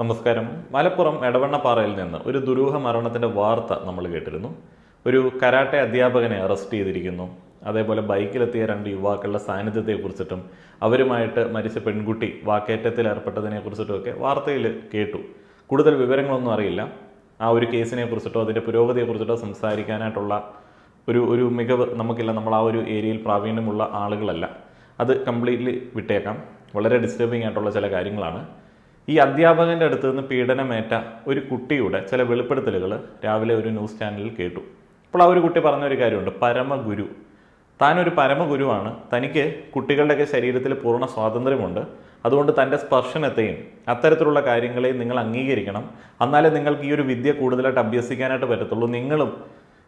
നമസ്കാരം. മലപ്പുറം എടവണ്ണപ്പാറയിൽ നിന്ന് ഒരു ദുരൂഹ മരണത്തിന്റെ വാർത്ത നമ്മൾ കേട്ടിരുന്നു. ഒരു കരാട്ടെ അധ്യാപകനെ അറസ്റ്റ് ചെയ്തിരിക്കുന്നു. അതേപോലെ ബൈക്കിലെത്തിയ രണ്ട് യുവാക്കളുടെ സാന്നിധ്യത്തെക്കുറിച്ചിട്ടും അവരുമായിട്ട് മരിച്ച പെൺകുട്ടി വാക്കേറ്റത്തിൽ ഏർപ്പെട്ടതിനെ കുറിച്ചിട്ടുമൊക്കെ വാർത്തയിൽ കേട്ടു. കൂടുതൽ വിവരങ്ങളൊന്നും അറിയില്ല. ആ ഒരു കേസിനെ കുറിച്ചിട്ടോ അതിന്റെ പുരോഗതിയെക്കുറിച്ചിട്ടോ സംസാരിക്കാനായിട്ടുള്ള ഒരു ഒരു മികവ് നമുക്കില്ല. നമ്മൾ ആ ഒരു ഏരിയയിൽ പ്രാവീണ്യമുള്ള ആളുകളല്ല. അത് കംപ്ലീറ്റ്ലി വിട്ടേക്കാം. വളരെ ഡിസ്റ്റർബിംഗ് ആയിട്ടുള്ള ചില കാര്യങ്ങളാണ്. ഈ അധ്യാപകന്റെ അടുത്ത് നിന്ന് പീഡനമേറ്റ ഒരു കുട്ടിയുടെ ചില വെളിപ്പെടുത്തലുകൾ രാവിലെ ഒരു ന്യൂസ് ചാനലിൽ കേട്ടു. അപ്പോൾ ആ ഒരു കുട്ടി പറഞ്ഞ ഒരു കാര്യമുണ്ട്. പരമഗുരു. താനൊരു പരമഗുരുവാണ്. തനിക്ക് കുട്ടികളുടെയൊക്കെ ശരീരത്തിൽ പൂർണ സ്വാതന്ത്ര്യമുണ്ട്. അതുകൊണ്ട് തന്റെ സ്പർശനത്തെയും അത്തരത്തിലുള്ള കാര്യങ്ങളെയും നിങ്ങൾ അംഗീകരിക്കണം. എന്നാലേ നിങ്ങൾക്ക് ഈ ഒരു വിദ്യ കൂടുതലായിട്ട് അഭ്യസിക്കാനായിട്ട് പറ്റത്തുള്ളൂ. നിങ്ങളും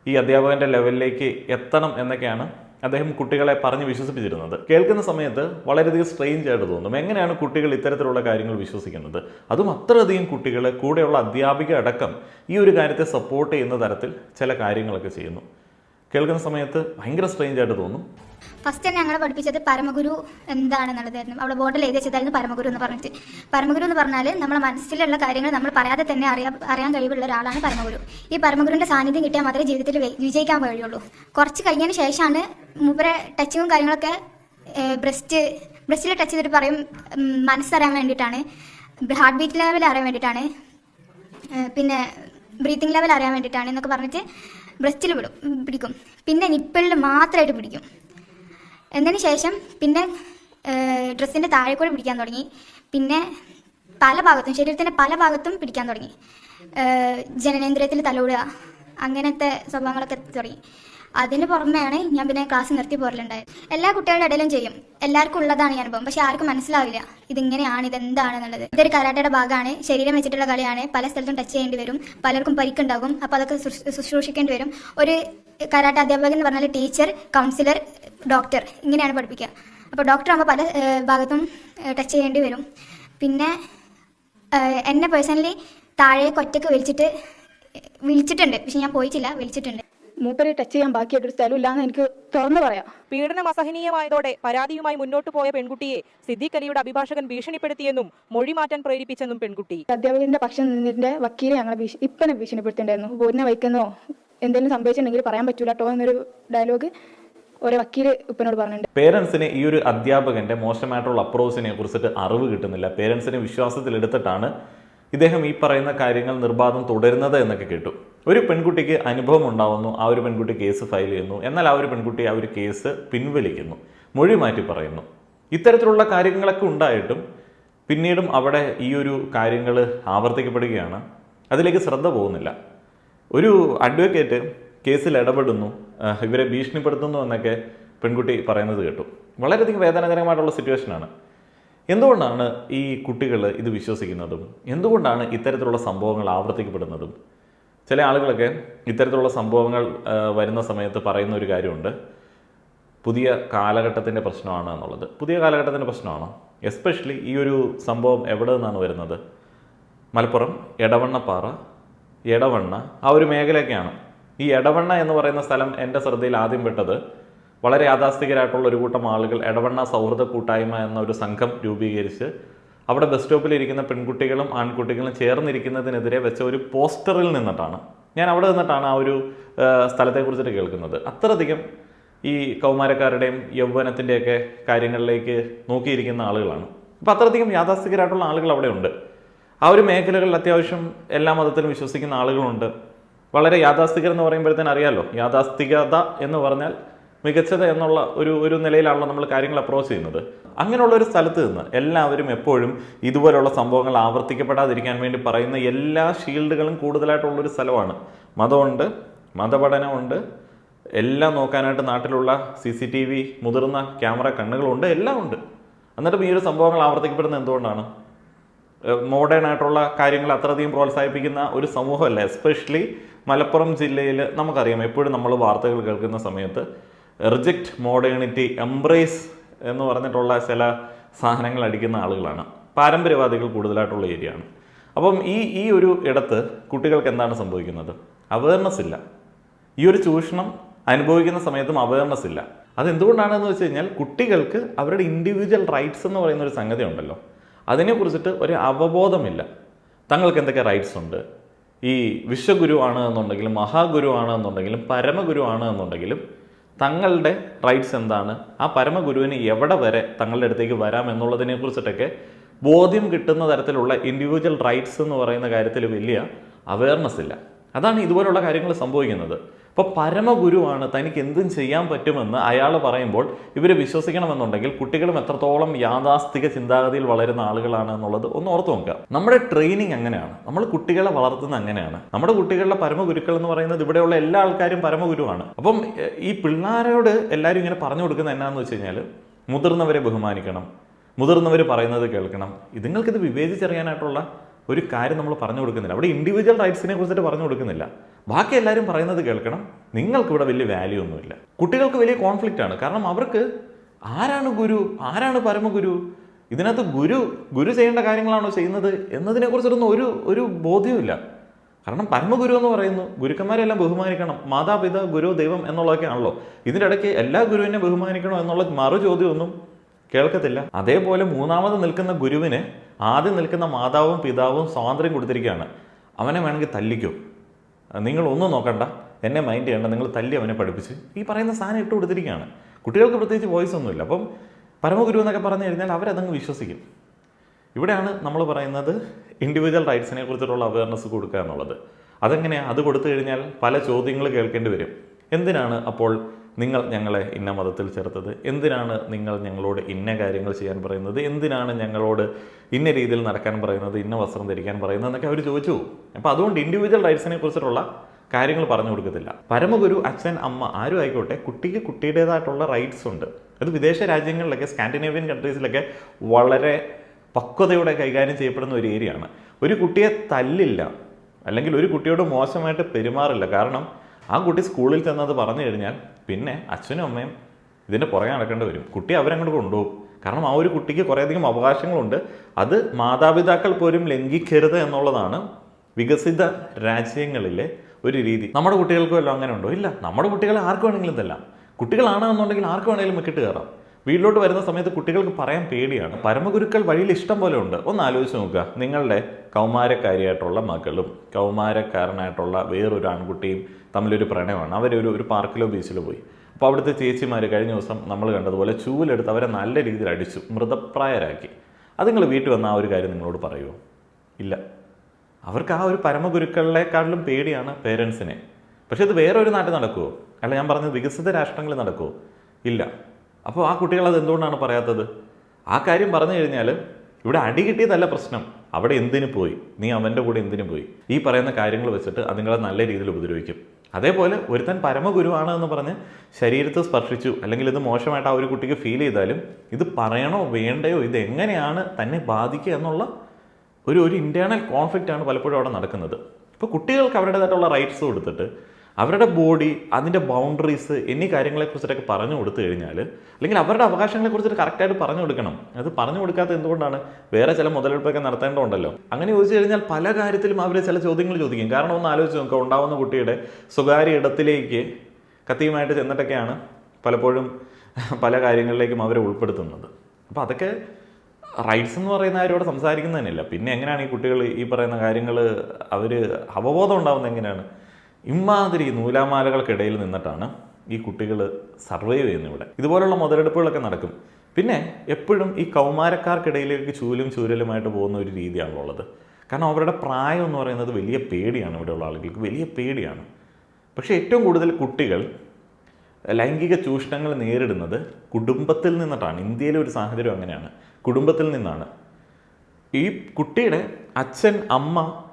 ഈ അധ്യാപകന്റെ ലെവലിലേക്ക് എത്തണം എന്നൊക്കെയാണ് അദ്ദേഹം കുട്ടികളെ പറഞ്ഞ് വിശ്വസിപ്പിച്ചിരുന്നത്. കേൾക്കുന്ന സമയത്ത് വളരെയധികം സ്ട്രെയിഞ്ച് ആയിട്ട് തോന്നും. എങ്ങനെയാണ് കുട്ടികൾ ഇത്തരത്തിലുള്ള കാര്യങ്ങൾ വിശ്വസിക്കുന്നത്? അതും അത്രയധികം കുട്ടികൾ കൂടെയുള്ള അധ്യാപിക അടക്കം ഈ ഒരു കാര്യത്തെ സപ്പോർട്ട് ചെയ്യുന്ന തരത്തിൽ ചില കാര്യങ്ങളൊക്കെ ചെയ്യുന്നു. കേൾക്കുന്ന സമയത്ത് ഭയങ്കര സ്ട്രേഞ്ച് ആയിട്ട് തോന്നും. ഫസ്റ്റ് തന്നെ ഞങ്ങളെ പഠിപ്പിച്ചത് പരമഗുരു എന്താണെന്നുള്ളതായിരുന്നു. അവിടെ ബോർഡിൽ എഴുതി വെച്ചതായിരുന്നു പരമഗുരു എന്ന് പറഞ്ഞിട്ട്. പരമഗുരു എന്ന് പറഞ്ഞാൽ നമ്മുടെ മനസ്സിലുള്ള കാര്യങ്ങൾ നമ്മൾ പറയാതെ തന്നെ അറിയാൻ അറിയാൻ കഴിവുള്ള ഒരാളാണ് പരമഗുരു. ഈ പരമഗുരുവിന്റെ സാന്നിധ്യം കിട്ടിയാൽ മാത്രമേ ജീവിതത്തിൽ വിജയിക്കാൻ കഴിയുള്ളൂ. കുറച്ച് കഴിഞ്ഞതിന് ശേഷമാണ് മൂപ്പരെ ടച്ചിങ്ങും കാര്യങ്ങളൊക്കെ ബ്രസ്റ്റ് ബ്രസ്റ്റിൽ ടച്ച് ചെയ്തിട്ട് പറയും മനസ്സറിയാൻ വേണ്ടിയിട്ടാണ്. ഹാർട്ട് ബീറ്റ് ലെവൽ അറിയാൻ വേണ്ടിയിട്ടാണ്. പിന്നെ ബ്രീത്തിങ് ലെവൽ അറിയാൻ വേണ്ടിയിട്ടാണ് എന്നൊക്കെ പറഞ്ഞിട്ട് ബ്രസ്റ്റിൽ വിടും പിടിക്കും. പിന്നെ നിപ്പിളിൽ മാത്രമായിട്ട് പിടിക്കും. എന്നതിന് ശേഷം പിന്നെ ഡ്രസ്സിന്റെ താഴെ കൂടെ പിടിക്കാൻ തുടങ്ങി. പിന്നെ പല ഭാഗത്തും ശരീരത്തിന്റെ പല ഭാഗത്തും പിടിക്കാൻ തുടങ്ങി. ജനനേന്ദ്രിയത്തിൽ തലോടുക അങ്ങനത്തെ സ്വഭാവങ്ങളൊക്കെ തുടങ്ങി. അതിന് പുറമെയാണ് ഞാൻ പിന്നെ ക്ലാസ് നിർത്തി പോരലുണ്ടായത്. എല്ലാ കുട്ടികളുടെ ഇടയിലും ചെയ്യും. എല്ലാവർക്കും ഉള്ളതാണ് ഈ അനുഭവം. പക്ഷെ ആർക്കും മനസ്സിലാവില്ല. ഇതിങ്ങനെയാണ് ഇതെന്താണെന്നുള്ളത്. ഇതൊരു കരാട്ടയുടെ ഭാഗമാണ്. ശരീരം വെച്ചിട്ടുള്ള കളിയാണ്. പല സ്ഥലത്തും ടച്ച് ചെയ്യേണ്ടി വരും. പലർക്കും പരിക്കുണ്ടാകും. അപ്പോൾ അതൊക്കെ ശുശ്രൂ- ശുശ്രൂഷിക്കേണ്ടി വരും. ഒരു കരാട്ട അധ്യാപകൻ എന്ന് പറഞ്ഞാൽ ടീച്ചർ കൗൺസിലർ ഡോക്ടർ ഇങ്ങനെയാണ് പഠിപ്പിക്കുക. അപ്പോൾ ഡോക്ടർ ആകുമ്പോൾ പല ഭാഗത്തും ടച്ച് ചെയ്യേണ്ടി വരും. പിന്നെ എന്നെ പേഴ്സണലി താഴേക്ക് ഒറ്റയ്ക്ക് വിളിച്ചിട്ട് വിളിച്ചിട്ടുണ്ട്. പക്ഷെ ഞാൻ പോയിട്ടില്ല. വിളിച്ചിട്ടുണ്ട്. മൂപ്പരെ ടച്ച് ചെയ്യാൻ ബാക്കിയായിട്ടൊരു സ്ഥലമില്ലാന്ന് എനിക്ക് തുറന്നു പറയാം. പീഡനം അസഹനീയമായതോടെ പരാതിയുമായി മുന്നോട്ട് പോയ പെൺകുട്ടിയെ സിദ്ദീഖ് അലിയുടെ അഭിഭാഷകൻ ഭീഷണിപ്പെടുത്തിയെന്നും മൊഴി മാറ്റാൻ പ്രേരിപ്പിച്ചെന്നും പെൺകുട്ടി. അധ്യാപകന്റെ പക്ഷം നിന്നിന്റെ വക്കീലെ ഞങ്ങളെ ഭീഷ ഇപ്പനെ ഭീഷണിപ്പെടുത്തിണ്ടായിരുന്നു പോരിനെ വയ്ക്കുന്നോ എന്തെങ്കിലും സംഭവിച്ചിട്ടുണ്ടെങ്കിൽ പറയാൻ പറ്റൂല കേട്ടോ എന്നൊരു ഡയലോഗ് ഒരു വക്കീൽ ഉപ്പനോട് പറഞ്ഞിട്ടുണ്ട്. പേരൻസിന് ഈ ഒരു അധ്യാപകന്റെ മോശമായിട്ടുള്ള അപ്രോച്ചിനെ കുറിച്ചിട്ട് അറിവ് കിട്ടുന്നില്ല. പേരൻസിനെ വിശ്വാസത്തിലെടുത്തിട്ടാണ് ഇദ്ദേഹം ഈ പറയുന്ന കാര്യങ്ങൾ നിർബാധം തുടരുന്നത് എന്നൊക്കെ കേട്ടു. ഒരു പെൺകുട്ടിക്ക് അനുഭവം ഉണ്ടാവുന്നു ആ ഒരു പെൺകുട്ടി കേസ് ഫയൽ ചെയ്യുന്നു എന്നാൽ ആ ഒരു പെൺകുട്ടി ആ ഒരു കേസ് പിൻവലിക്കുന്നു മൊഴി മാറ്റി പറയുന്നു. ഇത്തരത്തിലുള്ള കാര്യങ്ങളൊക്കെ ഉണ്ടായിട്ടും പിന്നീടും അവിടെ ഈ ഒരു കാര്യങ്ങൾ ആവർത്തിക്കപ്പെടുകയാണ്. അതിലേക്ക് ശ്രദ്ധ പോകുന്നില്ല. ഒരു അഡ്വക്കേറ്റ് കേസിൽ ഇടപെടുന്നു ഇവരെ ഭീഷണിപ്പെടുത്തുന്നു എന്നൊക്കെ പെൺകുട്ടി പറയുന്നത് കേട്ടു. വളരെയധികം വേദനാജനകമായിട്ടുള്ള സിറ്റുവേഷനാണ്. എന്തുകൊണ്ടാണ് ഈ കുട്ടികൾ ഇത് വിശ്വസിക്കുന്നതും? എന്തുകൊണ്ടാണ് ഇത്തരത്തിലുള്ള സംഭവങ്ങൾ ആവർത്തിക്കപ്പെടുന്നതും? ചില ആളുകളൊക്കെ ഇത്തരത്തിലുള്ള സംഭവങ്ങൾ വരുന്ന സമയത്ത് പറയുന്ന ഒരു കാര്യമുണ്ട്. പുതിയ കാലഘട്ടത്തിന്റെ പ്രശ്നമാണ് എന്നുള്ളത്. പുതിയ കാലഘട്ടത്തിന്റെ പ്രശ്നമാണോ? എസ്പെഷ്യലി ഈ ഒരു സംഭവം എവിടെ നിന്നാണ് വരുന്നത്? മലപ്പുറം എടവണ്ണപ്പാറ എടവണ്ണ ആ ഒരു മേഖലയൊക്കെയാണ്. ഈ എടവണ്ണ എന്ന് പറയുന്ന സ്ഥലം എന്റെ ശ്രദ്ധയിൽ ആദ്യം പെട്ടത് വളരെ യാഥാസ്ഥികരായിട്ടുള്ള ഒരു കൂട്ടം ആളുകൾ എടവണ്ണ സൗഹൃദ കൂട്ടായ്മ എന്ന ഒരു സംഘം രൂപീകരിച്ച് അവിടെ ബസ് സ്റ്റോപ്പിൽ ഇരിക്കുന്ന പെൺകുട്ടികളും ആൺകുട്ടികളും ചേർന്നിരിക്കുന്നതിനെതിരെ വെച്ച ഒരു പോസ്റ്ററിൽ നിന്നിട്ടാണ്. ഞാൻ അവിടെ നിന്നിട്ടാണ് ആ ഒരു സ്ഥലത്തെക്കുറിച്ചിട്ട് കേൾക്കുന്നത്. അത്രയധികം ഈ കൗമാരക്കാരുടെയും യൗവനത്തിന്റെയൊക്കെ കാര്യങ്ങളിലേക്ക് നോക്കിയിരിക്കുന്ന ആളുകളാണ്. അപ്പം അത്രയധികം യാഥാസ്ഥികരായിട്ടുള്ള ആളുകൾ അവിടെ ഉണ്ട്. ആ ഒരു മേഖലകളിൽ അത്യാവശ്യം എല്ലാ മതത്തിലും വിശ്വസിക്കുന്ന ആളുകളുണ്ട്. വളരെ യാഥാസ്ഥികർ എന്ന് പറയുമ്പോഴത്തേന് അറിയാലോ യാഥാസ്ഥികത എന്ന് പറഞ്ഞാൽ മികച്ചത് എന്നുള്ള ഒരു ഒരു നിലയിലാണല്ലോ നമ്മൾ കാര്യങ്ങൾ അപ്രോച്ച് ചെയ്യുന്നത്. അങ്ങനെയുള്ള ഒരു സ്ഥലത്ത് നിന്ന് എല്ലാവരും എപ്പോഴും ഇതുപോലുള്ള സംഭവങ്ങൾ ആവർത്തിക്കപ്പെടാതിരിക്കാൻ വേണ്ടി പറയുന്ന എല്ലാ ഷീൽഡുകളും കൂടുതലായിട്ടുള്ളൊരു സ്ഥലമാണ്. മതമുണ്ട് മതപഠനമുണ്ട് എല്ലാം നോക്കാനായിട്ട് നാട്ടിലുള്ള സി സി ടി വി മുതിർന്ന ക്യാമറ കണ്ണുകളുണ്ട് എല്ലാം ഉണ്ട്. എന്നിട്ടും ഈ ഒരു സംഭവങ്ങൾ ആവർത്തിക്കപ്പെടുന്നത് എന്തുകൊണ്ടാണ്? മോഡേൺ ആയിട്ടുള്ള കാര്യങ്ങൾ അത്രയധികം പ്രോത്സാഹിപ്പിക്കുന്ന ഒരു സമൂഹമല്ല. എസ്പെഷ്യലി മലപ്പുറം ജില്ലയിൽ നമുക്കറിയാം എപ്പോഴും നമ്മൾ വാർത്തകൾ കേൾക്കുന്ന സമയത്ത് റിജക്റ്റ് മോഡേണിറ്റി എംബ്രേസ് എന്ന് പറഞ്ഞിട്ടുള്ള ചില സാധനങ്ങൾ അടിക്കുന്ന ആളുകളാണ്. പാരമ്പര്യവാദികൾ കൂടുതലായിട്ടുള്ള ഏരിയ ആണ് അപ്പം ഈ ഈ ഒരു ഇടത്ത് കുട്ടികൾക്ക് എന്താണ് സംഭവിക്കുന്നത്? അവയർനെസ് ഇല്ല. ഈ ഒരു ചൂഷണം അനുഭവിക്കുന്ന സമയത്തും അവയർനെസ് ഇല്ല. അതെന്തുകൊണ്ടാണെന്ന് വെച്ച് കഴിഞ്ഞാൽ കുട്ടികൾക്ക് അവരുടെ ഇൻഡിവിജ്വൽ റൈറ്റ്സ് എന്ന് പറയുന്ന ഒരു സംഗതി ഉണ്ടല്ലോ. അതിനെക്കുറിച്ചിട്ട് ഒരു അവബോധമില്ല. തങ്ങൾക്ക് എന്തൊക്കെ റൈറ്റ്സ് ഉണ്ട്? ഈ വിശ്വഗുരു ആണ് എന്നുണ്ടെങ്കിലും മഹാഗുരു ആണ് എന്നുണ്ടെങ്കിലും പരമഗുരു ആണ് എന്നുണ്ടെങ്കിലും തങ്ങളുടെ റൈറ്റ്സ് എന്താണ്? ആ പരമഗുരുവിന് എവിടെ വരെ തങ്ങളുടെ അടുത്തേക്ക് വരാം എന്നുള്ളതിനെ കുറിച്ചിട്ടൊക്കെ ബോധ്യം കിട്ടുന്ന തരത്തിലുള്ള ഇൻഡിവിജ്വൽ റൈറ്റ്സ് എന്ന് പറയുന്ന കാര്യത്തിൽ വലിയ അവയർനെസ് ഇല്ല. അതാണ് ഇതുപോലുള്ള കാര്യങ്ങൾ സംഭവിക്കുന്നത്. ഇപ്പോൾ പരമഗുരുവാണ് തനിക്ക് എന്തും ചെയ്യാൻ പറ്റുമെന്ന് അയാൾ പറയുമ്പോൾ ഇവർ വിശ്വസിക്കണമെന്നുണ്ടെങ്കിൽ കുട്ടികളും എത്രത്തോളം യാഥാസ്ഥിക ചിന്താഗതിയിൽ വളരുന്ന ആളുകളാണ് എന്നുള്ളത് ഒന്ന് ഓർത്ത് നോക്കുക. നമ്മുടെ ട്രെയിനിങ് അങ്ങനെയാണ് നമ്മൾ കുട്ടികളെ വളർത്തുന്നത് അങ്ങനെയാണ് നമ്മുടെ കുട്ടികളുടെ പരമഗുരുക്കൾ എന്ന് പറയുന്നത് ഇവിടെയുള്ള എല്ലാ ആൾക്കാരും പരമഗുരുവാണ്. അപ്പം ഈ പിള്ളേരോട് എല്ലാവരും ഇങ്ങനെ പറഞ്ഞു കൊടുക്കുന്നത് എന്നാന്ന് വെച്ച് കഴിഞ്ഞാൽ മുതിർന്നവരെ ബഹുമാനിക്കണം. മുതിർന്നവർ പറയുന്നത് കേൾക്കണം. ഇതുങ്ങൾക്കിത് വിവേചിച്ചറിയാനായിട്ടുള്ള ഒരു കാര്യം നമ്മൾ പറഞ്ഞു കൊടുക്കുന്നില്ല. അവിടെ ഇൻഡിവിജ്വൽ റൈറ്റ്സിനെ കുറിച്ചിട്ട് പറഞ്ഞു കൊടുക്കുന്നില്ല. ബാക്കി എല്ലാവരും പറയുന്നത് കേൾക്കണം. നിങ്ങൾക്ക് ഇവിടെ വലിയ വാല്യൂ ഒന്നുമില്ല. കുട്ടികൾക്ക് വലിയ കോൺഫ്ലിക്റ്റ് ആണ്. കാരണം അവർക്ക് ആരാണ് ഗുരു? ആരാണ് പരമഗുരു? ഇതിനകത്ത് ഗുരു ഗുരു ചെയ്യേണ്ട കാര്യങ്ങളാണോ ചെയ്യുന്നത് എന്നതിനെ കുറിച്ചിട്ടൊന്നും ഒരു ഒരു ബോധ്യവുമില്ല കാരണം പരമഗുരു എന്ന് പറയുന്നു. ഗുരുക്കന്മാരെല്ലാം ബഹുമാനിക്കണം. മാതാപിതാ ഗുരു ദൈവം എന്നുള്ളതൊക്കെ ആണല്ലോ. ഇതിന്റെ ഇടയ്ക്ക് എല്ലാ ഗുരുവിനെ ബഹുമാനിക്കണോ എന്നുള്ള മറു ചോദ്യമൊന്നും കേൾക്കത്തില്ല. അതേപോലെ മൂന്നാമത് നിൽക്കുന്ന ഗുരുവിന് ആദ്യം നിൽക്കുന്ന മാതാവും പിതാവും സ്വാതന്ത്ര്യം കൊടുത്തിരിക്കുകയാണ്. അവനെ വേണമെങ്കിൽ തല്ലിക്കോ. നിങ്ങൾ ഒന്നും നോക്കണ്ട. എന്നെ മൈൻഡ് ചെയ്യണ്ട. നിങ്ങൾ തല്ലി അവനെ പഠിപ്പിച്ച് ഈ പറയുന്ന സാധനം ഇട്ട് കൊടുത്തിരിക്കുകയാണ്. കുട്ടികൾക്ക് പ്രത്യേകിച്ച് വോയിസ് ഒന്നുമില്ല. അപ്പം പരമഗുരു എന്നൊക്കെ പറഞ്ഞു കഴിഞ്ഞാൽ അവരതങ്ങ് വിശ്വസിക്കും. ഇവിടെയാണ് നമ്മൾ പറയുന്നത് ഇൻഡിവിജ്വൽ റൈറ്റ്സിനെ കുറിച്ചിട്ടുള്ള അവയർനെസ് കൊടുക്കുക എന്നുള്ളത്. അതെങ്ങനെയാണ് അത് കൊടുത്തു കഴിഞ്ഞാൽ പല ചോദ്യങ്ങൾ കേൾക്കേണ്ടി വരും. എന്തിനാണ് അപ്പോൾ നിങ്ങൾ ഞങ്ങളെ ഇന്ന മതത്തിൽ ചേർത്തത്? എന്തിനാണ് നിങ്ങൾ ഞങ്ങളോട് ഇന്ന കാര്യങ്ങൾ ചെയ്യാൻ പറയുന്നത്? എന്തിനാണ് ഞങ്ങളോട് ഇന്ന രീതിയിൽ നടക്കാൻ പറയുന്നത്? ഇന്ന വസ്ത്രം ധരിക്കാൻ പറയുന്നത്? എന്നൊക്കെ അവർ ചോദിച്ചു. അപ്പോൾ അതുകൊണ്ട് ഇൻഡിവിജ്വൽ റൈറ്റ്സിനെ കുറിച്ചിട്ടുള്ള കാര്യങ്ങൾ പറഞ്ഞു കൊടുക്കത്തില്ല. പരമഗുരു അച്ഛൻ അമ്മ ആരും ആയിക്കോട്ടെ കുട്ടിക്ക് കുട്ടിയുടേതായിട്ടുള്ള റൈറ്റ്സ് ഉണ്ട്. അത് വിദേശ രാജ്യങ്ങളിലൊക്കെ സ്കാൻഡിനേവിയൻ കൺട്രീസിലൊക്കെ വളരെ പക്വതയോടെ കൈകാര്യം ചെയ്യപ്പെടുന്ന ഒരു ഏരിയയാണ് ഒരു കുട്ടിയെ തല്ലില്ല. അല്ലെങ്കിൽ ഒരു കുട്ടിയോട് മോശമായിട്ട് പെരുമാറില്ല. കാരണം ആ കുട്ടി സ്കൂളിൽ ചെന്നത് പറഞ്ഞു കഴിഞ്ഞാൽ പിന്നെ അച്ഛനും അമ്മയും ഇതിന്റെ പുറകെ നടക്കേണ്ടി വരും. കുട്ടി അവരങ്ങോട്ട് കൊണ്ടുപോകും. കാരണം ആ ഒരു കുട്ടിക്ക് കുറേയധികം അവകാശങ്ങളുണ്ട്. അത് മാതാപിതാക്കൾ പോലും ലംഘിക്കരുത് എന്നുള്ളതാണ് വികസിത രാജ്യങ്ങളിലെ ഒരു രീതി. നമ്മുടെ കുട്ടികൾക്കും എല്ലാം അങ്ങനെ ഉണ്ടോ? ഇല്ല. നമ്മുടെ കുട്ടികളെ ആർക്ക് വേണമെങ്കിലും തല്ലാം. കുട്ടികളാണ് എന്നുണ്ടെങ്കിൽ ആർക്ക് വേണമെങ്കിലും മിക്കിട്ട് കയറാം. വീട്ടിലോട്ട് വരുന്ന സമയത്ത് കുട്ടികൾക്ക് പറയാൻ പേടിയാണ്. പരമഗുരുക്കൾ വഴിയിൽ ഇഷ്ടം പോലെ ഉണ്ട്. ഒന്ന് ആലോചിച്ച് നോക്കുക. നിങ്ങളുടെ കൗമാരക്കാരിയായിട്ടുള്ള മകളും കൗമാരക്കാരനായിട്ടുള്ള വേറൊരു ആൺകുട്ടിയും തമ്മിലൊരു പ്രണയമാണ്. അവരൊരു ഒരു പാർക്കിലോ ബീച്ചിലോ പോയി. അപ്പോൾ അവിടുത്തെ ചേച്ചിമാർ കഴിഞ്ഞ ദിവസം നമ്മൾ കണ്ടതുപോലെ ചൂലെടുത്ത് അവരെ നല്ല രീതിയിൽ അടിച്ചു മൃതപ്രായരാക്കി. അത് നിങ്ങൾ വീട്ടിൽ വന്ന ആ ഒരു കാര്യം നിങ്ങളോട് പറയുമോ ഇല്ല. അവർക്ക് ആ ഒരു പരമഗുരുക്കളിലേക്കാളിലും പേടിയാണ് പേരൻസിനെ. പക്ഷേ ഇത് വേറൊരു നാട്ടിൽ നടക്കുമോ അല്ല ഞാൻ പറഞ്ഞത് വികസിത രാഷ്ട്രങ്ങളിൽ നടക്കുമോ ഇല്ല. അപ്പോൾ ആ കുട്ടികൾ അത് എന്തുകൊണ്ടാണ് പറയാത്തത്? ആ കാര്യം പറഞ്ഞു കഴിഞ്ഞാൽ ഇവിടെ അടി കിട്ടിയതല്ല പ്രശ്നം. അവിടെ എന്തിനു പോയി? നീ അവന്റെ കൂടെ എന്തിനു പോയി? ഈ പറയുന്ന കാര്യങ്ങൾ വെച്ചിട്ട് അതുങ്ങളെ നല്ല രീതിയിൽ ഉപദ്രവിക്കും. അതേപോലെ ഒരുത്തൻ പരമഗുരുവാണ് എന്ന് പറഞ്ഞ് ശരീരത്തെ സ്പർശിച്ചു അല്ലെങ്കിൽ ഇത് മോശമായിട്ട് ആ ഒരു കുട്ടിക്ക് ഫീൽ ചെയ്താലും ഇത് പറയണോ വേണ്ടയോ ഇത് എങ്ങനെയാണ് തന്നെ ബാധിക്കുക എന്നുള്ള ഒരു ഒരു ഇന്റേർണൽ കോൺഫ്ലിക്റ്റ് ആണ് പലപ്പോഴും അവിടെ നടക്കുന്നത്. ഇപ്പോൾ കുട്ടികൾക്ക് അവരുടേതായിട്ടുള്ള റൈറ്റ്സ് കൊടുത്തിട്ട് അവരുടെ ബോഡി അതിന്റെ ബൗണ്ടറീസ് എന്നീ കാര്യങ്ങളെക്കുറിച്ചിട്ടൊക്കെ പറഞ്ഞു കൊടുത്തു കഴിഞ്ഞാൽ അല്ലെങ്കിൽ അവരുടെ അവകാശങ്ങളെക്കുറിച്ചിട്ട് കറക്റ്റായിട്ട് പറഞ്ഞു കൊടുക്കണം. അത് പറഞ്ഞു കൊടുക്കാത്ത എന്തുകൊണ്ടാണ്? വേറെ ചില മുതലെടുപ്പൊക്കെ നടത്തേണ്ടതുണ്ടല്ലോ. അങ്ങനെ ചോദിച്ചു കഴിഞ്ഞാൽ പല കാര്യത്തിലും അവർ ചില ചോദ്യങ്ങൾ ചോദിക്കും. കാരണം ഒന്ന് ആലോചിച്ച് നോക്കുക ഉണ്ടാവുന്ന കുട്ടിയുടെ സ്വകാര്യ ഇടത്തിലേക്ക് കത്തിയുമായിട്ട് ചെന്നിട്ടൊക്കെയാണ് പലപ്പോഴും പല കാര്യങ്ങളിലേക്കും അവരെ ഉൾപ്പെടുത്തുന്നത്. അപ്പോൾ അതൊക്കെ റൈറ്റ്സ് എന്ന് പറയുന്ന ആരോട് സംസാരിക്കുന്നതന്നെയല്ല. പിന്നെ എങ്ങനെയാണ് ഈ കുട്ടികൾ ഈ പറയുന്ന കാര്യങ്ങൾ അവർ അവബോധം ഉണ്ടാവുന്നത് എങ്ങനെയാണ്? ഇമാതിരി നൂലാമാലകൾക്കിടയിൽ നിന്നിട്ടാണ് ഈ കുട്ടികൾ സർവൈവ് ചെയ്യുന്നത് ഇവിടെ. ഇതുപോലുള്ള മുതലെടുപ്പുകളൊക്കെ നടക്കും. പിന്നെ എപ്പോഴും ഈ കൗമാരക്കാർക്കിടയിലേക്ക് ചൂലും ചൂരലുമായിട്ട് പോകുന്ന ഒരു രീതിയാണുള്ളത് കാരണം അവരുടെ പ്രായം എന്ന് പറയുന്നത് വലിയ പേടിയാണ് ഇവിടെയുള്ള ആളുകൾക്ക്. വലിയ പേടിയാണ്. പക്ഷേ ഏറ്റവും കൂടുതൽ കുട്ടികൾ ലൈംഗിക ചൂഷണങ്ങൾ നേരിടുന്നത് കുടുംബത്തിൽ നിന്നിട്ടാണ്. ഇന്ത്യയിലെ ഒരു സാഹചര്യം അങ്ങനെയാണ്. കുടുംബത്തിൽ നിന്നാണ്. ഈ കുട്ടിയുടെ അച്ഛൻ അമ്മ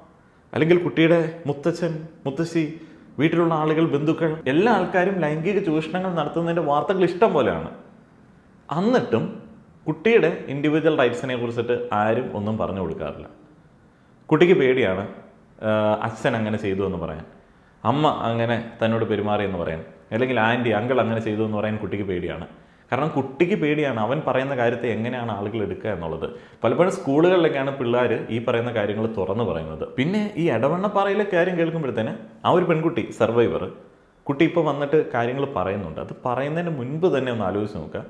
അല്ലെങ്കിൽ കുട്ടിയുടെ മുത്തച്ഛൻ മുത്തശ്ശി വീട്ടിലുള്ള ആളുകൾ ബന്ധുക്കൾ എല്ലാ ആൾക്കാരും ലൈംഗിക ചൂഷണങ്ങൾ നടത്തുന്നതിന്റെ വാർത്തകൾ ഇഷ്ടം പോലെയാണ്. എന്നിട്ടും കുട്ടിയുടെ ഇൻഡിവിജ്വൽ റൈറ്റ്സിനെ കുറിച്ചിട്ട് ആരും ഒന്നും പറഞ്ഞു കൊടുക്കാറില്ല. കുട്ടിക്ക് പേടിയാണ് അച്ഛൻ അങ്ങനെ ചെയ്തു എന്ന് പറയാൻ. അമ്മ അങ്ങനെ തന്നോട് പെരുമാറിയെന്ന് പറയാൻ. അല്ലെങ്കിൽ ആന്റി അങ്കിൾ അങ്ങനെ ചെയ്തു എന്ന് പറയാൻ കുട്ടിക്ക് പേടിയാണ്. കാരണം കുട്ടിക്ക് പേടിയാണ് അവൻ പറയുന്ന കാര്യത്തെ എങ്ങനെയാണ് ആളുകൾ എടുക്കുക എന്നുള്ളത്. പലപ്പോഴും സ്കൂളുകളിലൊക്കെയാണ് പിള്ളേർ ഈ പറയുന്ന കാര്യങ്ങൾ തുറന്നു പറയുന്നത്. പിന്നെ ഈ ഇടവണ്ണപ്പാറയിലെ കാര്യം കേൾക്കുമ്പോഴത്തേന് ആ ഒരു പെൺകുട്ടി സർവൈവർ കുട്ടി ഇപ്പോൾ വന്നിട്ട് കാര്യങ്ങൾ പറയുന്നുണ്ട്. അത് പറയുന്നതിന് മുൻപ് തന്നെ ഒന്ന് ആലോചിച്ച് നോക്കുക.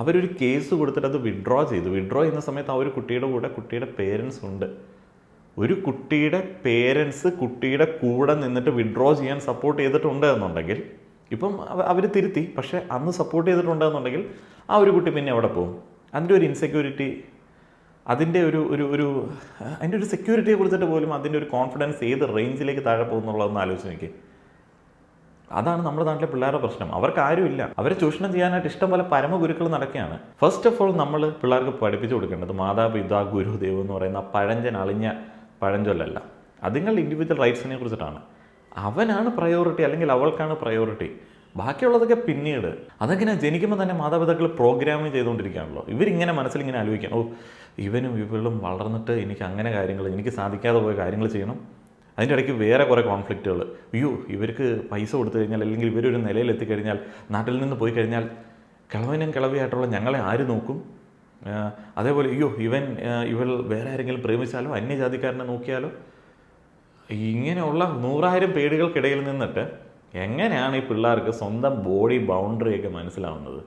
അവരൊരു കേസ് കൊടുത്തിട്ട് അത് വിഡ്രോ ചെയ്തു. വിഡ്രോ ചെയ്യുന്ന സമയത്ത് ആ ഒരു കുട്ടിയുടെ കൂടെ കുട്ടിയുടെ പേരൻസ് ഉണ്ട്. ഒരു കുട്ടിയുടെ പേരൻസ് കുട്ടിയുടെ കൂടെ നിന്നിട്ട് വിഡ്രോ ചെയ്യാൻ സപ്പോർട്ട് ചെയ്തിട്ടുണ്ട് എന്നുണ്ടെങ്കിൽ ഇപ്പം അവർ തിരുത്തി പക്ഷേ അന്ന് സപ്പോർട്ട് ചെയ്തിട്ടുണ്ടെന്നുണ്ടെങ്കിൽ ആ ഒരു കുട്ടി പിന്നെ അവിടെ പോകും? അതിന്റെ ഒരു ഇൻസെക്യൂരിറ്റി അതിന്റെ ഒരു ഒരു ഒരു അതിന്റെ ഒരു സെക്യൂരിറ്റിയെ കുറിച്ചിട്ട് പോലും അതിന്റെ ഒരു കോൺഫിഡൻസ് ഏത് റേഞ്ചിലേക്ക് താഴെ പോകുന്നുള്ളതെന്ന് ആലോചിച്ച് നോക്കി അതാണ് നമ്മുടെ നാട്ടിലെ പിള്ളേരുടെ പ്രശ്നം. അവർക്ക് ആരുമില്ല അവരെ ചൂഷണം ചെയ്യാനായിട്ട് ഇഷ്ടം പോലെ പരമഗുരുക്കൾ നടക്കുകയാണ്. ഫസ്റ്റ് ഓഫ് ഓൾ നമ്മൾ പിള്ളേർക്ക് പഠിപ്പിച്ചു കൊടുക്കേണ്ടത് മാതാപിതാ ഗുരുദേവ് എന്ന് പറയുന്ന പഴഞ്ചൻ അളിഞ്ഞ പഴഞ്ചൊല്ലല്ല. അതുങ്ങളുടെ ഇൻഡിവിജ്വൽ റൈറ്റ്സിനെ കുറിച്ചിട്ടാണ്. അവനാണ് പ്രയോറിറ്റി അല്ലെങ്കിൽ അവൾക്കാണ് പ്രയോറിറ്റി ബാക്കിയുള്ളതൊക്കെ പിന്നീട്. അതെങ്ങനെ ജനിക്കുമ്പോൾ തന്നെ മാതാപിതാക്കൾ പ്രോഗ്രാമിങ് ചെയ്തുകൊണ്ടിരിക്കുകയാണല്ലോ. ഇവരിങ്ങനെ മനസ്സിലിങ്ങനെ ആലോചിക്കണം. ഓ ഇവനും ഇവളും വളർന്നിട്ട് എനിക്ക് അങ്ങനെ കാര്യങ്ങൾ എനിക്ക് സാധിക്കാതെ പോയ കാര്യങ്ങൾ ചെയ്യണം. അതിന്റെ ഇടയ്ക്ക് വേറെ കുറേ കോൺഫ്ലിക്റ്റുകൾ അയ്യോ ഇവർക്ക് പൈസ കൊടുത്തു കഴിഞ്ഞാൽ അല്ലെങ്കിൽ ഇവരൊരു നിലയിൽ എത്തിക്കഴിഞ്ഞാൽ നാട്ടിൽ നിന്ന് പോയി കഴിഞ്ഞാൽ കിളവനും കിളവിയായിട്ടുള്ള ഞങ്ങളെ ആര് നോക്കും? അതേപോലെ അയ്യോ ഇവൻ ഇവൾ വേറെ ആരെങ്കിലും പ്രേമിച്ചാലോ? അന്യജാതിക്കാരനെ നോക്കിയാലോ? ഇങ്ങനെയുള്ള നൂറായിരം പേടികൾക്കിടയിൽ നിന്നിട്ട് എങ്ങനെയാണ് ഈ പിള്ളേർക്ക് സ്വന്തം ബോഡി ബൗണ്ടറിയൊക്കെ മനസ്സിലാവുന്നത്?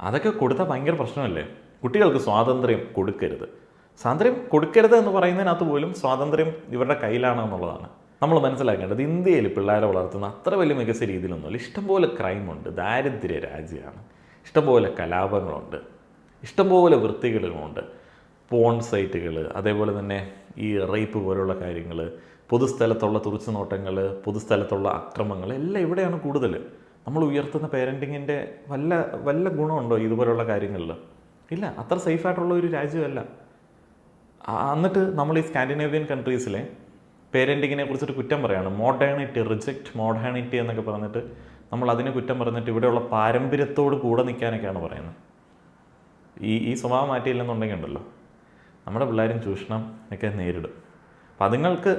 അതൊക്കെ കൊടുത്താൽ ഭയങ്കര പ്രശ്നമല്ലേ? കുട്ടികൾക്ക് സ്വാതന്ത്ര്യം കൊടുക്കരുത്. സ്വാതന്ത്ര്യം കൊടുക്കരുത് എന്ന് പറയുന്നതിനകത്ത് പോലും സ്വാതന്ത്ര്യം ഇവരുടെ കയ്യിലാണ് എന്നുള്ളതാണ്. നമ്മൾ മനസ്സിലാക്കേണ്ടത് ഇന്ത്യയിൽ പിള്ളേരെ വളർത്തുന്ന അത്ര വലിയ മികച്ച രീതിയിലൊന്നുമില്ല. ഇഷ്ടംപോലെ ക്രൈമുണ്ട് ദാരിദ്ര്യ രാജ്യമാണ്. ഇഷ്ടംപോലെ കലാപങ്ങളുണ്ട്. ഇഷ്ടംപോലെ വൃത്തികളുമുണ്ട് പോൺ സൈറ്റുകൾ അതേപോലെ തന്നെ ഈ റേപ്പ് പോലുള്ള കാര്യങ്ങൾ പൊതുസ്ഥലത്തുള്ള തുറച്ചുനോട്ടങ്ങൾ പൊതുസ്ഥലത്തുള്ള അക്രമങ്ങൾ എല്ലാം ഇവിടെയാണ് കൂടുതൽ. നമ്മൾ ഉയർത്തുന്ന പേരന്റിങ്ങിന്റെ വല്ല വല്ല ഗുണമുണ്ടോ ഇതുപോലുള്ള കാര്യങ്ങളിൽ? ഇല്ല അത്ര സേഫായിട്ടുള്ള ഒരു രാജ്യമല്ല. എന്നിട്ട് നമ്മൾ ഈ സ്കാൻഡിനേവിയൻ കൺട്രീസിലെ പേരന്റിങ്ങിനെ കുറിച്ചിട്ട് കുറ്റം പറയുകയാണ് മോഡേണിറ്റി റിജക്റ്റ് മോഡേണിറ്റി എന്നൊക്കെ പറഞ്ഞിട്ട് നമ്മൾ അതിനെ കുറ്റം പറഞ്ഞിട്ട് ഇവിടെയുള്ള പാരമ്പര്യത്തോട് കൂടെ നിൽക്കാനൊക്കെയാണ് പറയുന്നത്. ഈ ഈ സ്വഭാവം മാറ്റിയില്ലെന്നുണ്ടെങ്കിൽ ഉണ്ടല്ലോ. നമ്മുടെ പിള്ളേരും ചൂഷണം ഒക്കെ നേരിടും. അപ്പം അതുങ്ങൾക്ക്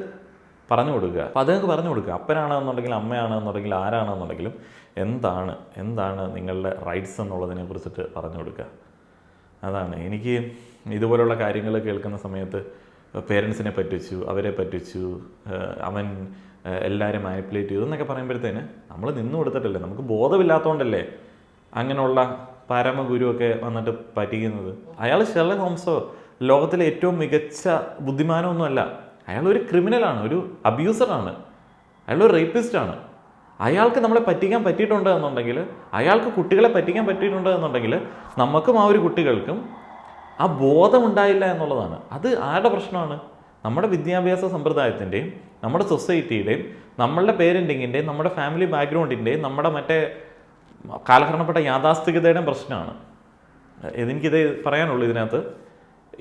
പറഞ്ഞു കൊടുക്കുക. അപ്പം അതുങ്ങൾക്ക് പറഞ്ഞു കൊടുക്കുക. അപ്പനാണെന്നുണ്ടെങ്കിൽ അമ്മയാണെന്നുണ്ടെങ്കിൽ ആരാണെന്നുണ്ടെങ്കിലും എന്താണ് എന്താണ് നിങ്ങളുടെ റൈറ്റ്സ് എന്നുള്ളതിനെ കുറിച്ചിട്ട് പറഞ്ഞു കൊടുക്കുക. അതാണ്. എനിക്ക് ഇതുപോലുള്ള കാര്യങ്ങൾ കേൾക്കുന്ന സമയത്ത് പേരൻസിനെ പറ്റിച്ചു അവരെ പറ്റിച്ചു അവൻ എല്ലാവരും മാനിപ്പുലേറ്റ് ചെയ്തു എന്നൊക്കെ പറയുമ്പോഴത്തേന് നമ്മൾ നിന്നു കൊടുത്തിട്ടല്ലേ? നമുക്ക് ബോധമില്ലാത്തതുകൊണ്ടല്ലേ അങ്ങനെയുള്ള പരമഗുരുവൊക്കെ വന്നിട്ട് പറ്റിക്കുന്നത്? അയാൾ ഷെർലക് ഹോംസോ ലോകത്തിലെ ഏറ്റവും മികച്ച ബുദ്ധിമാനമൊന്നുമല്ല. അയാൾ ഒരു ക്രിമിനലാണ് ഒരു അബ്യൂസറാണ്. അയാൾ ഒരു റേപ്പിസ്റ്റാണ്. അയാൾക്ക് നമ്മളെ പറ്റിക്കാൻ പറ്റിയിട്ടുണ്ട് എന്നുണ്ടെങ്കിൽ അയാൾക്ക് കുട്ടികളെ പറ്റിക്കാൻ പറ്റിയിട്ടുണ്ട് എന്നുണ്ടെങ്കിൽ നമുക്കും ആ ഒരു കുട്ടികൾക്കും ആ ബോധമുണ്ടായില്ല എന്നുള്ളതാണ്. അത് ആരുടെ പ്രശ്നമാണ്? നമ്മുടെ വിദ്യാഭ്യാസ സമ്പ്രദായത്തിന്റെയും നമ്മുടെ സൊസൈറ്റിയുടെയും നമ്മളുടെ പേരന്റിങ്ങിന്റെയും നമ്മുടെ ഫാമിലി ബാക്ക്ഗ്രൗണ്ടിന്റെയും നമ്മുടെ മറ്റേ കാലഹരണപ്പെട്ട യാഥാസ്ഥികതയുടെയും പ്രശ്നമാണ്. എനിക്കിത് പറയാനുള്ളൂ ഇതിനകത്ത്.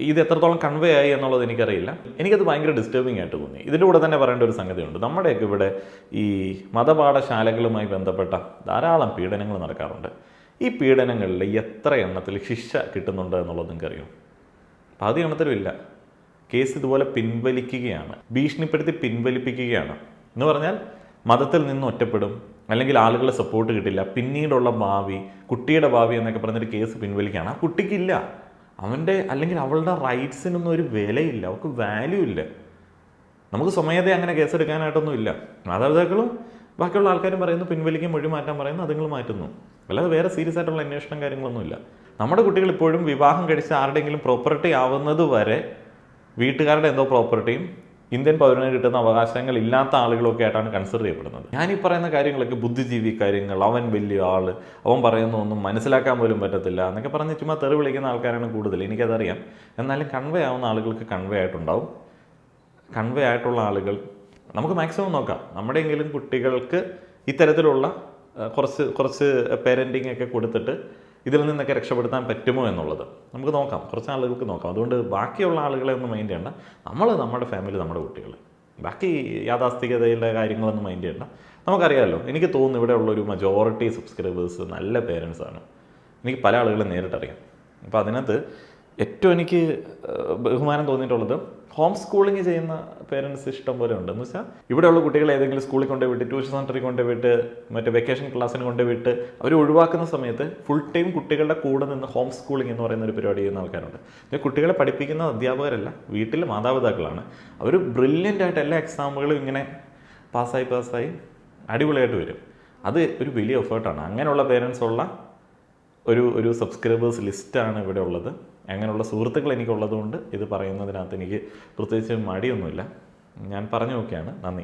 ഇത് എത്രത്തോളം കൺവേ ആയി എന്നുള്ളത് എനിക്കറിയില്ല. എനിക്കത് ഭയങ്കര ഡിസ്റ്റർബിംഗ് ആയിട്ട് തോന്നി. ഇതിന്റെ കൂടെ തന്നെ പറയേണ്ട ഒരു സംഗതിയുണ്ട്. നമ്മുടെയൊക്കെ ഇവിടെ ഈ മതപാഠശാലകളുമായി ബന്ധപ്പെട്ട ധാരാളം പീഡനങ്ങൾ നടക്കാറുണ്ട്. ഈ പീഡനങ്ങളിൽ എത്ര എണ്ണത്തിൽ ശിക്ഷ കിട്ടുന്നുണ്ട് എന്നുള്ളത് നിങ്ങൾക്കറിയോ? പാതി എണ്ണത്തിലും ഇല്ല. കേസ് ഇതുപോലെ പിൻവലിക്കുകയാണ്. ഭീഷണിപ്പെടുത്തി പിൻവലിപ്പിക്കുകയാണ്. എന്ന് പറഞ്ഞാൽ മതത്തിൽ നിന്ന് ഒറ്റപ്പെടും. അല്ലെങ്കിൽ ആളുകളെ സപ്പോർട്ട് കിട്ടില്ല. പിന്നീടുള്ള ഭാവി കുട്ടിയുടെ ഭാവി എന്നൊക്കെ പറഞ്ഞൊരു കേസ് പിൻവലിക്കുകയാണ്. ആ കുട്ടിക്കില്ല. അവന്റെ അല്ലെങ്കിൽ അവളുടെ റൈറ്റ്സിനൊന്നും ഒരു വിലയില്ല. അവൾക്ക് വാല്യൂ ഇല്ല. നമുക്ക് സ്വമേധയെ അങ്ങനെ കേസെടുക്കാനായിട്ടൊന്നും ഇല്ല. മാതാപിതാക്കളും ബാക്കിയുള്ള ആൾക്കാരും പറയുന്നു പിൻവലിക്കും മൊഴി മാറ്റാൻ പറയുന്നു അതുങ്ങൾ മാറ്റുന്നു. അല്ലാതെ വേറെ സീരിയസ് ആയിട്ടുള്ള അന്വേഷണം കാര്യങ്ങളൊന്നുമില്ല നമ്മുടെ കുട്ടികൾ ഇപ്പോഴും വിവാഹം കഴിച്ച് ആരുടെയെങ്കിലും പ്രോപ്പർട്ടി ആവുന്നത് വരെ വീട്ടുകാരുടെ എന്തോ പ്രോപ്പർട്ടിയും ഇന്ത്യൻ പൗരന് കിട്ടുന്ന അവകാശങ്ങൾ ഇല്ലാത്ത ആളുകളൊക്കെ ആയിട്ടാണ് കൺസിഡർ ചെയ്യപ്പെടുന്നത്. ഞാൻ ഈ പറയുന്ന കാര്യങ്ങളൊക്കെ ബുദ്ധിജീവി കാര്യങ്ങൾ അവൻ വലിയ ആൾ അവൻ പറയുന്ന ഒന്നും മനസ്സിലാക്കാൻ പോലും പറ്റത്തില്ല എന്നൊക്കെ പറഞ്ഞ് ചുമ്മാ തെറി വിളിക്കുന്ന ആൾക്കാരാണ് കൂടുതൽ എനിക്കതറിയാം. എന്നാലും കൺവേ ആവുന്ന ആളുകൾക്ക് കൺവേ ആയിട്ടുണ്ടാവും. കൺവേ ആയിട്ടുള്ള ആളുകൾ നമുക്ക് മാക്സിമം നോക്കാം. നമ്മുടെയെങ്കിലും കുട്ടികൾക്ക് ഇത്തരത്തിലുള്ള കുറച്ച് കുറച്ച് പേരന്റിങ് ഒക്കെ കൊടുത്തിട്ട് ഇതിൽ നിന്നൊക്കെ രക്ഷപ്പെടുത്താൻ പറ്റുമോ എന്നുള്ളത് നമുക്ക് നോക്കാം. കുറച്ച് ആളുകൾക്ക് നോക്കാം. അതുകൊണ്ട് ബാക്കിയുള്ള ആളുകളെ ഒന്നും മൈൻഡ് ചെയ്യണ്ട. നമ്മൾ നമ്മുടെ ഫാമിലി നമ്മുടെ കുട്ടികൾ ബാക്കി യാഥാസ്ഥികതയിലെ കാര്യങ്ങളൊന്നും മൈൻഡ് ചെയ്യണ്ട. നമുക്കറിയാമല്ലോ എനിക്ക് തോന്നുന്നു ഇവിടെ ഉള്ളൊരു മജോറിറ്റി സബ്സ്ക്രൈബേഴ്സ് നല്ല പേരൻസ് ആണ്. എനിക്ക് പല ആളുകളെ നേരിട്ടറിയാം. അപ്പോൾ അതിനകത്ത് ഏറ്റവും എനിക്ക് ബഹുമാനം തോന്നിയിട്ടുള്ളത് ഹോം സ്കൂളിംഗ് ചെയ്യുന്ന പേരൻസ് ഇഷ്ടം പോലെ ഉണ്ട്. എന്ന് വെച്ചാൽ ഇവിടെയുള്ള കുട്ടികളെ ഏതെങ്കിലും സ്കൂളിൽ കൊണ്ടുപോയി വിട്ട് ട്യൂഷൻ സെന്ററിൽ കൊണ്ടുപോയിട്ട് മറ്റേ വെക്കേഷൻ ക്ലാസ്സിന് കൊണ്ടുപോയിട്ട് അവർ ഒഴിവാക്കുന്ന സമയത്ത് ഫുൾ ടൈം കുട്ടികളുടെ കൂടെ നിന്ന് ഹോം സ്കൂളിംഗ് എന്ന് പറയുന്ന ഒരു പരിപാടി ചെയ്യുന്ന ആൾക്കാരുണ്ട്. കുട്ടികളെ പഠിപ്പിക്കുന്ന അധ്യാപകരല്ല വീട്ടിലെ മാതാപിതാക്കളാണ്. അവർ ബ്രില്യന്റ് ആയിട്ട് എല്ലാ എക്സാമുകളും ഇങ്ങനെ പാസ്സായി പാസ്സായി അടിപൊളിയായിട്ട് വരും. അത് ഒരു വലിയ എഫേർട്ടാണ് അങ്ങനെയുള്ള പേരൻസ് ഉള്ള ഒരു ഒരു സബ്സ്ക്രൈബേഴ്സ് ലിസ്റ്റാണ് ഇവിടെ ഉള്ളത്. അങ്ങനെയുള്ള സുഹൃത്തുക്കൾ എനിക്കുള്ളതുകൊണ്ട് ഇത് പറയുന്നതിനകത്ത് എനിക്ക് പ്രത്യേകിച്ച് മടിയൊന്നുമില്ല. ഞാൻ പറഞ്ഞു നോക്കിയാണ്. നന്ദി.